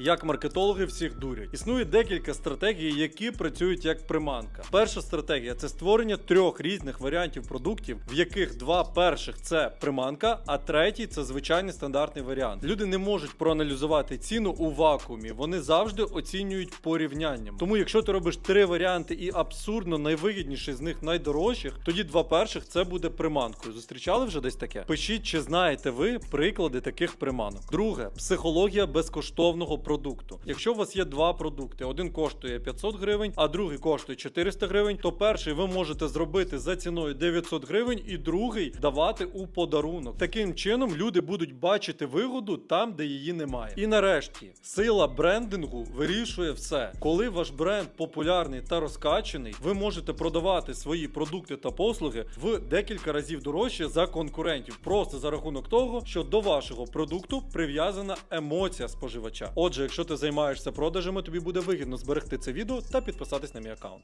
Як маркетологи всіх дурять. Існує декілька стратегій, які працюють як приманка. Перша стратегія це створення трьох різних варіантів продуктів, в яких два перших це приманка, а третій це звичайний стандартний варіант. Люди не можуть проаналізувати ціну у вакуумі. Вони завжди оцінюють порівнянням. Тому, якщо ти робиш три варіанти і абсурдно найвигідніший з них найдорожчих, тоді два перших це буде приманкою. Зустрічали вже десь таке? Пишіть, чи знаєте ви приклади таких приманок. Друге, психологія безкоштовного продукту. Якщо у вас є два продукти, один коштує 500 гривень, а другий коштує 400 гривень, то перший ви можете зробити за ціною 900 гривень, і другий давати у подарунок. Таким чином люди будуть бачити вигоду там, де її немає. І нарешті сила брендингу вирішує все. Коли ваш бренд популярний та розкачений, ви можете продавати свої продукти та послуги в декілька разів дорожче за конкурентів, просто за рахунок того, що до вашого продукту прив'язана емоція споживача. Отже, якщо ти займаєшся продажами, тобі буде вигідно зберегти це відео та підписатись на мій аккаунт.